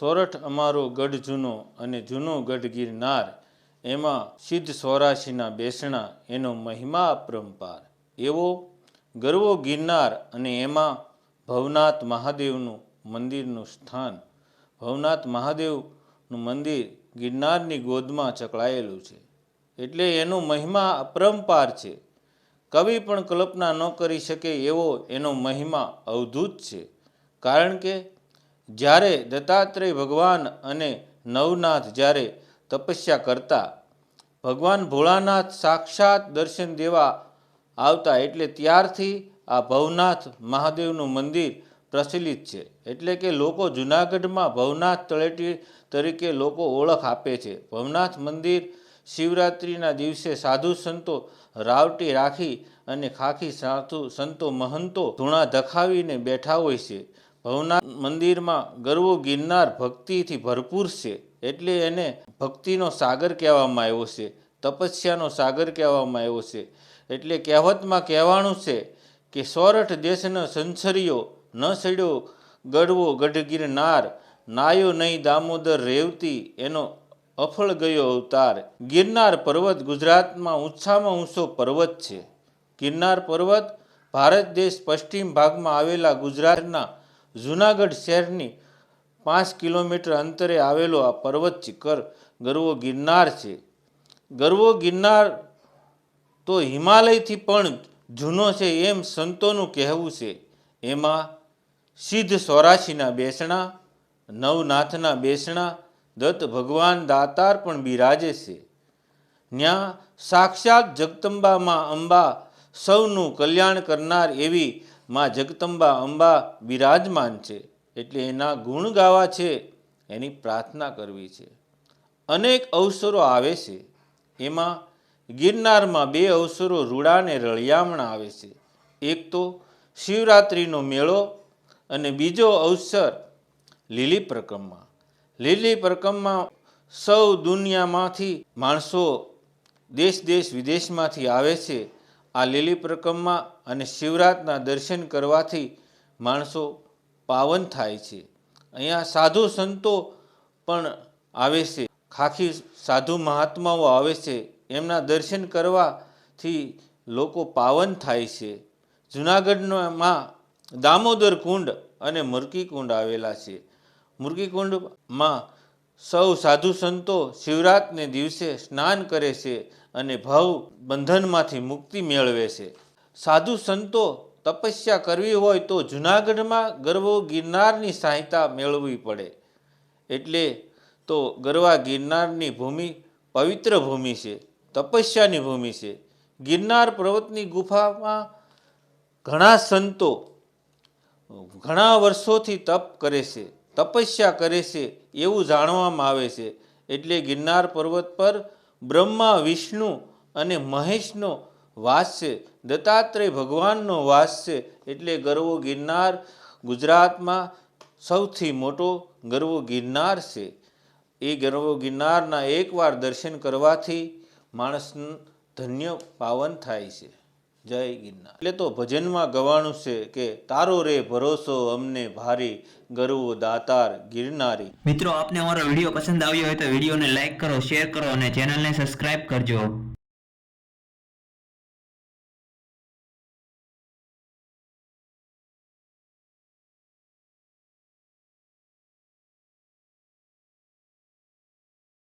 સોરઠ અમારો ગઢ જૂનો અને જૂનો ગઢ ગિરનાર, એમાં સિદ્ધ સોરાશીના બેસણા, એનો મહિમા અપરંપાર. એવો ગરવો ગિરનાર અને એમાં ભવનાથ મહાદેવનું મંદિરનું સ્થાન. ભવનાથ મહાદેવનું મંદિર ગિરનારની ગોદમાં ચકળાયેલું છે. એટલે એનો મહિમા અપરંપાર છે. કવિ પણ કલ્પના ન કરી શકે એવો એનો મહિમા અવધૂત છે. કારણ કે જ્યારે દત્તાત્રેય ભગવાન અને નવનાથ જ્યારે તપસ્યા કરતા, ભગવાન ભોળાનાથ સાક્ષાત દર્શન દેવા આવતા એટલે ત્યારથી આ ભવનાથ મહાદેવનું મંદિર પ્રચલિત છે. એટલે કે લોકો જૂનાગઢમાં ભવનાથ તળેટી તરીકે લોકો ઓળખ આપે છે. ભવનાથ મંદિર શિવરાત્રિના દિવસે સાધુ સંતો રાવટી રાખી અને ખાખી સાધુ સંતો મહંતો ધૂણા ધખાવીને બેઠા હોય છે. ભવનાથ મંદિરમાં ગરવો ગિરનાર ભક્તિથી ભરપૂર છે એટલે એને ભક્તિનો સાગર કહેવામાં આવ્યો છે, તપસ્યાનો સાગર કહેવામાં આવ્યો છે. એટલે કહેવતમાં કહેવાનું છે કે સોરઠ દેશનો સંસર્યો ન સડ્યો ગઢવો ગઢ ગિરનાર, નાયો નહીં દામોદર રેવતી એનો અફળ ગયો અવતાર. ગિરનાર પર્વત ગુજરાતમાં ઊંચામાં ઊંચો પર્વત છે. ગિરનાર પર્વત ભારત દેશ પશ્ચિમ ભાગમાં આવેલા ગુજરાતના જૂનાગઢ શહેરની પાંચ કિલોમીટર અંતરે આવેલો આ પર્વત શિખર ગરવો ગિરનાર છે. ગરવો ગિરનાર તો હિમાલયથી પણ જૂનો છે એમ સંતોનું કહેવું છે. એમાં સિદ્ધ સૌરાશીના બેસણા, નવનાથના બેસણા, દત્ત ભગવાન દાતાર પણ બિરાજે છે. ત્યાં સાક્ષાત જગદંબામાં અંબા સૌનું કલ્યાણ કરનાર એવી માં જગતંબા અંબા બિરાજમાન છે, એટલે એના ગુણ ગાવા છે, એની પ્રાર્થના કરવી છે. અનેક અવસરો આવે છે. એમાં ગિરનારમાં બે અવસરો રૂડાને રળિયામણા આવે છે. એક તો શિવરાત્રિનો મેળો અને બીજો અવસર લીલી પ્રકમમાં લીલી પ્રક્રમા સૌ દુનિયામાંથી માણસો દેશ દેશ વિદેશમાંથી આવે છે. આ લીલી પ્રક્રમા અને શિવરાતના દર્શન કરવાથી માણસો પાવન થાય છે. અહીંયા સાધુ સંતો પણ આવે છે. ખાખી સાધુ મહાત્માઓ આવે છે. એમના દર્શન કરવાથી લોકો પાવન થાય છે. જુનાગઢમાં દામોદર કુંડ અને મુરકી કુંડ આવેલા છે. મુરકી કુંડમાં સૌ સાધુ સંતો શિવરાતને દિવસે સ્નાન કરે છે અને ભવ બંધનમાંથી મુક્તિ મેળવે છે. સાધુ સંતો તપસ્યા કરવી હોય તો જુનાગઢમાં ગરવો ગિરનારની સહાયતા મેળવવી પડે. એટલે તો ગરવા ગિરનારની ભૂમિ પવિત્ર ભૂમિ છે, તપસ્યાની ભૂમિ છે. ગિરનાર પર્વતની ગુફામાં ઘણા સંતો ઘણા વર્ષોથી તપ કરે છે. તપસ્યા કરે છે એવું જાણવામાં આવે છે. એટલે ગિરનાર પર્વત પર બ્રહ્મા, વિષ્ણુ અને મહેશનો વાસ છે. દત્તાત્રેય ભગવાનનો વાસ છે. એટલે ગરવો ગિરનાર ગુજરાતમાં સૌથી મોટો ગરવો ગિરનાર છે. એ ગરવો ગિરનારના એકવાર દર્શન કરવાથી માણસ ધન્ય પાવન થાય છે. જય ગિરનાર. એટલે તો ભજનમાં ગવાણું છે કે તારો રે ભરોસો અમને ભારી ગરવો દાતાર ગિરનારી. મિત્રો, આપને અમારો વીડિયો પસંદ આવ્યો હોય તો વિડીયોને લાઈક કરો, શેર કરો અને ચેનલને સબસ્ક્રાઇબ કરજો.